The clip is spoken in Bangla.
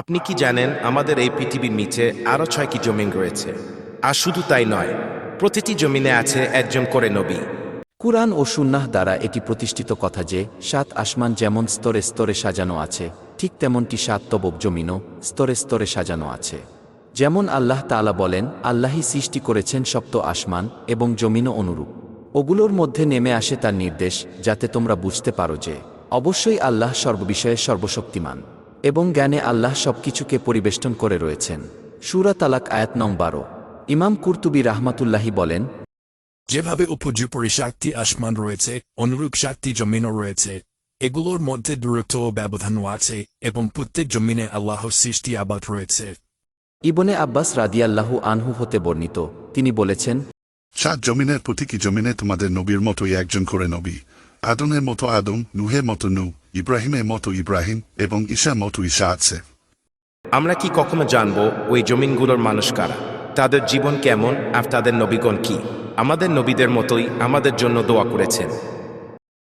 আপনি কি জানেন আমাদের এই পৃথিবীর নিচে আরও ছয়টি জমিন রয়েছে? আর শুধু তাই নয়, প্রতিটি জমিনে আছে একজন করে নবী। কুরআন ও সুন্নাহ দ্বারা এটি প্রতিষ্ঠিত কথা যে, সাত আসমান যেমন স্তরে স্তরে সাজানো আছে, ঠিক তেমনটি সাত তবক জমিনও স্তরে স্তরে সাজানো আছে। যেমন আল্লাহ তাআলা বলেন, আল্লাহই সৃষ্টি করেছেন সপ্ত আসমান এবং জমিনও অনুরূপ। ওগুলোর মধ্যে নেমে আসে তার নির্দেশ, যাতে তোমরা বুঝতে পারো যে, অবশ্যই আল্লাহ সর্ববিষয়ে সর্বশক্তিমান। এবং জ্ঞানে আল্লাহ সবকিছুকে পরিবেষ্টন করে রয়েছেন। সুরা তালাক আয়াত নং বারো। ইমাম কুর্তুবী রাহমাতুল্লাহি বলেন যেভাবে উপর্যুপরি সাতটি আসমান রয়েছে অনুরূপ সাতটি জমিনও রয়েছে এগুলোর মধ্যে দূরত্ব ও ব্যবধানও আছে এবং প্রত্যেক জমিনে আল্লাহর সৃষ্টি আবাদ রয়েছে। ইবনে আব্বাস রাদিয়াল্লাহু আনহু হতে বর্ণিত। তিনি বলেছেন সাত জমিনের প্রতীকী জমিনে তোমাদের নবীর মতোই একজন করে নবী আদনের মতো আদম নুহের মতো নু ইব্রাহিমের মতো ইব্রাহিম এবং ঈশার মতো ঈশা আছে। আমরা কি কখনো জানব ওই জমিনগুলোর মানুষ কারা? তাদের জীবন কেমন আর তাদের নবীগণ কি? আমাদের নবীদের মতোই আমাদের জন্য দোয়া করেছেন।